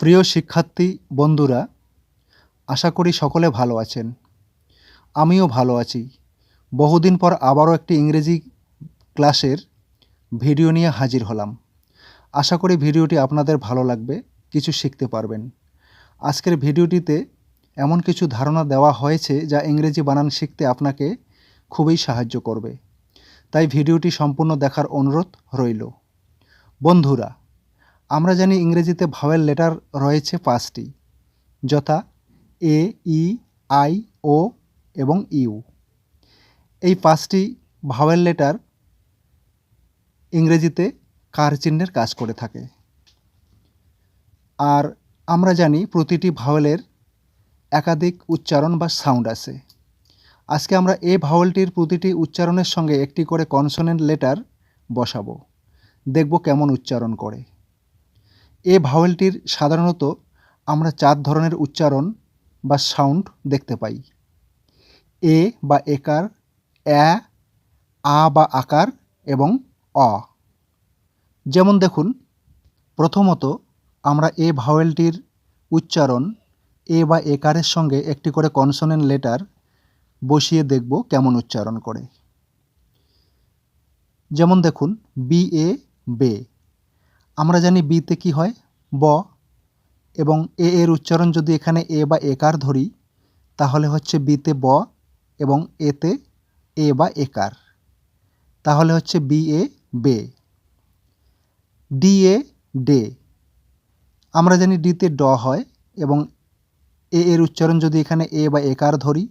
প্রিয় শিক্ষার্থী, বন্ধুরা, আশা করি সকলে ভালো আছেন। আমিও ভালো আছি। বহুদিন পর আবারও একটি ইংরেজি ক্লাসের ভিডিও নিয়ে হাজির হলাম। আশা করি ভিডিওটি আপনাদের ভালো লাগবে, কিছু শিখতে পারবেন। আজকের ভিডিওটিতে এমন কিছু ধারণা দেওয়া হয়েছে যা ইংরেজি বানান শিখতে আপনাকে খুবই সাহায্য করবে। তাই ভিডিওটি সম্পূর্ণ দেখার অনুরোধ রইল। বন্ধুরা আমরা জানি ইংরেজিতে ভাওয়েল লেটার রয়েছে পাঁচটি, যথা এ, ই, আই, ও এবং ইউ। এই পাঁচটি ভাওয়েল লেটার ইংরেজিতে কার চিহ্নের কাজ করে থাকে। আর আমরা জানি প্রতিটি ভাওয়েলের একাধিক উচ্চারণ বা সাউন্ড আছে। আজকে আমরা এ ভাওয়েলটির প্রতিটি উচ্চারণের সঙ্গে একটি করে কনসোনেন্ট লেটার বসাবো। দেখব কেমন উচ্চারণ করে। এ ভাওয়েলটির সাধারণত আমরা চার ধরনের উচ্চারণ বা সাউন্ড দেখতে পাই। এ বা একার, অ্যা, আ বা আকার এবং অ। যেমন দেখুন, প্রথমত আমরা এ ভাওয়েলটির উচ্চারণ এ বা একারের সঙ্গে একটি করে কনসোনেন্ট লেটার বসিয়ে দেখব কেমন উচ্চারণ করে। যেমন দেখুন, বি এ বে। আমরা জানি বিতে কি হয়? ব। এবং এ এর উচ্চারণ যদি এখানে এ বা একার ধরি, তাহলে হচ্ছে বিতে ব এবং এতে এ বা একার। তাহলে হচ্ছে বি এ বে। ডি এ ডে। আমরা জানি ডিতে ড হয় এবং এ এর উচ্চারণ যদি এখানে এ বা একার ধরি,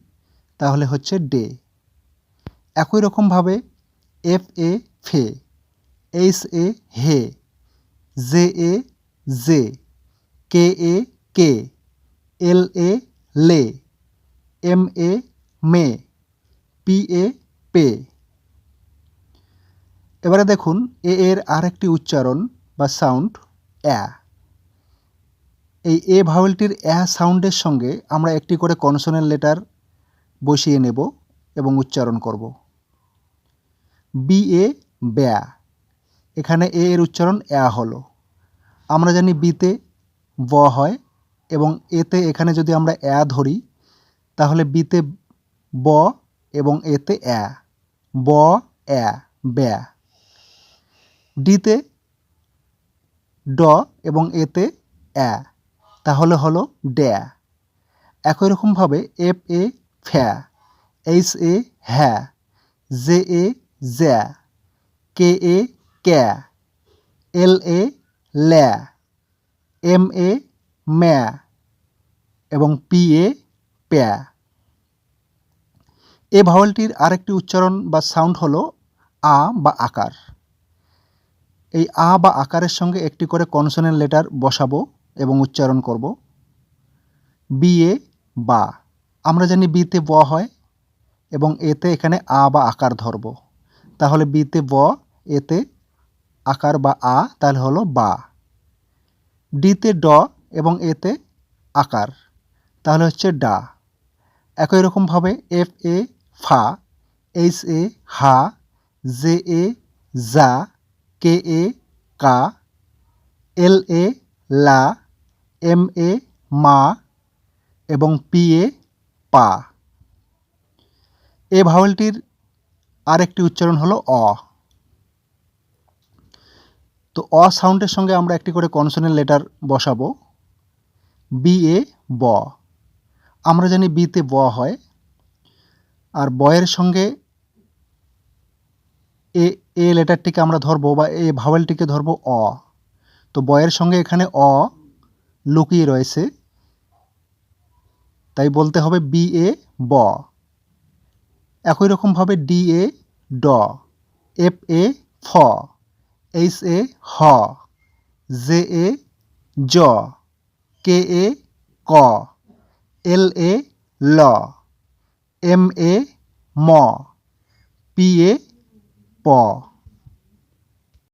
তাহলে হচ্ছে ডে। একই রকমভাবে এফ এ ফে, এইচ এ হে। জে এ জে কে এ কে এল এ লে এম এ মে পি এ পে এবারে দেখুন এ এর আরেকটি উচ্চারণ বা সাউন্ড অ্যা এই এ ভাওয়েলটির অ্যা সাউন্ডের সঙ্গে আমরা একটি করে কনসোনেন্ট লেটার বসিয়ে নেব এবং উচ্চারণ করব। বি এ ব্যা এখানে এ এর উচ্চারণ অ্যা হলো। আমরা জানি বিতে ব হয় এবং এতে এখানে যদি আমরা অ্যা ধরি, তাহলে বিতে ব এবং এতে অ্যা ব অ্যা ব্যা ডিতে ড এবং এতে অ্যা তাহলে হলো ড্যা একই রকমভাবে এফ এ ফ্যা এইচ এ হ্যা, জে এ জ্যা কে এ ক্যা এল এ ল্যা এম এ ম্যা এবং পি এ প্যা এ ভাওয়েলটির আরেকটি উচ্চারণ বা সাউন্ড হলো আ বা আকার। এই আ বা আকারের সঙ্গে একটি করে কনসোনেন্ট লেটার বসাবো এবং উচ্চারণ করব। বি এ বা। আমরা জানি বিতে ব হয় এবং এতে এখানে আ বা আকার ধরব। তাহলে বিতে ব এতে আকার বা আ, তাহলে হলো বা। ডিতে ড এবং এতে আকার, তাহলে হচ্ছে ডা। একই রকমভাবে এফ এ ফা H A Ha J A যা কে এ কা এল এ লা এম এ মা এবং পি এ পা। এ ভাওয়েলটির আরেকটি উচ্চারণ হলো অ। তো অ সাউন্ডের সঙ্গে আমরা একটি করে কনসোনেন্ট লেটার বসাবো। বি এ ব। আমরা জানি বিতে ব হয়। আর বয়ের সঙ্গে এ এ লেটারটিকে আমরা ধরবো বা এ ভাওয়েলটিকে ধরবো অ। তো বয়ের সঙ্গে এখানে অ লুকিয়ে রয়েছে। তাই বলতে হবে বি এ ব। একই রকমভাবে ডি এ ড, এফ এ ফ। এইচ এ হ জে এ জ কে এ ক এল এ ল এম এ ম পি এ প